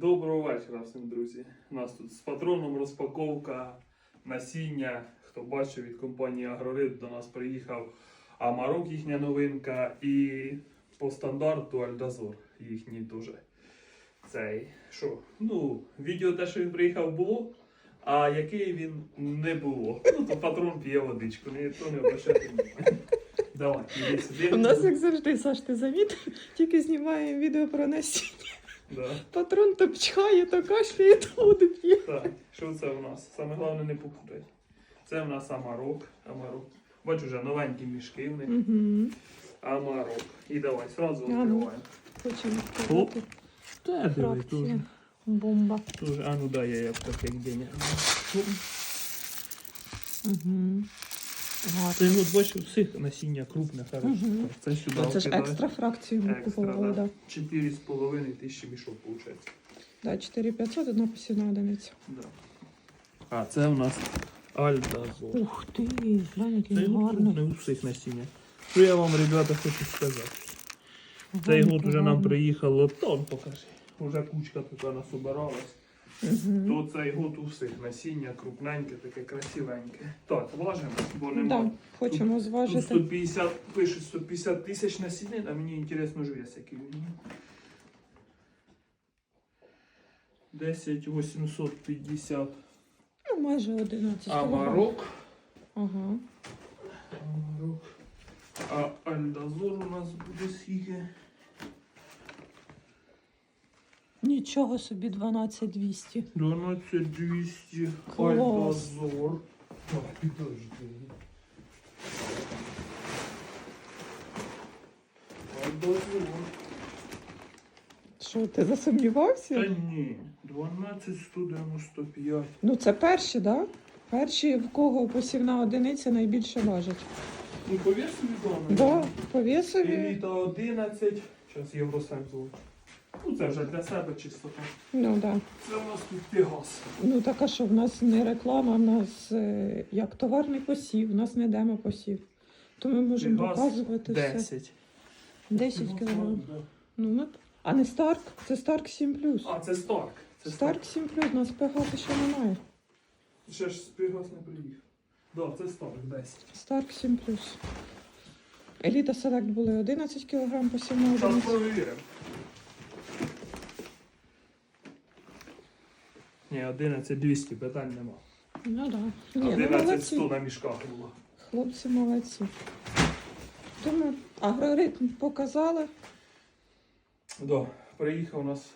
Доброго вечора всім, друзі. У нас тут з патроном розпаковка насіння. Хто бачив від компанії Агрорит до нас приїхав Амарок, їхня новинка, і по стандарту Альдазор їхній теж. Цей. Що? Ну, відео те, що він приїхав, було, а який він не було. Ну, то патрон п'є водичку, не то не внимання. Давай, іди сюди. У нас, як завжди, Саш, ти замітив, тільки знімаємо відео про насіння. Да. Патрон то пчхає, то кашляє, то воду п'є. Так, що це у нас? Саме головне не попутай. Це в нас амарок. Амарок. Бачу, вже новенькі мішки в них. Угу. Амарок. І давай, зразу А ну. відкриваємо. Хочемо Оп. відкривати. Та Фракція. Бомба. Тоже, а ну дай я як так як день. Угу. Це от бачу всіх насіння крупне, хороше. Це сюди. Це ж екстра фракцію ми Екстра, купували, да. да. 4,5 тисячі мішок виходить. Да, 4500, одна посівна одиниця. Да. А, це у нас Альдазор. Ух ти, глянь, який Це його гарний. крупне у всіх насіння. Що я вам, ребята, хочу сказати. Цей Гарний, год вже нам гарний. приїхало, тон покажи. Уже кучка така насобиралась. Мгм. То цей год у всіх насіння крупненьке, таке красивеньке. Так, важимо, бо нема. Да, хочемо Тут зважити. 150, пишуть 150 тисяч насіння, а мені інтересно ж вес, який він. 10 850 Ну, майже 11 амарок. Ага. Амарок. А альдазор у нас буде скільки? Нічого собі 12200. 12200 Клас. альдазор. Так, підожди. Альдазор. Що, ти засумнівався? Та ні, 12195. Ну, це перші, так? Да? Перші, в кого посівна одиниця найбільше важить. Ну, по весу відомо. Да, по весові. Еліта 11. Зараз золото. Ну, це вже для себе чисто так. Ну, да. Це у нас тут Пегас. Ну, так а що, в нас не реклама, в нас е, як товарний посів, в нас не демо посів. То ми можемо Пегас показувати все. 10. 10 кг. Ну, ми... А не Старк, це Старк 7 А, це Старк. Це Старк 7 у нас Пегаса ще немає. Ще ж Пегас не приїхав. Да, це Старк 10. Старк 7 Еліта Селект були 11 кг посівна Зараз одиниця. провіримо. Ні, 11 200, питань нема. Ну так. Да. Ні, ну 11 молодці. 100 на мішках було. Хлопці молодці. Тому агроритм показали. Да, приїхав у нас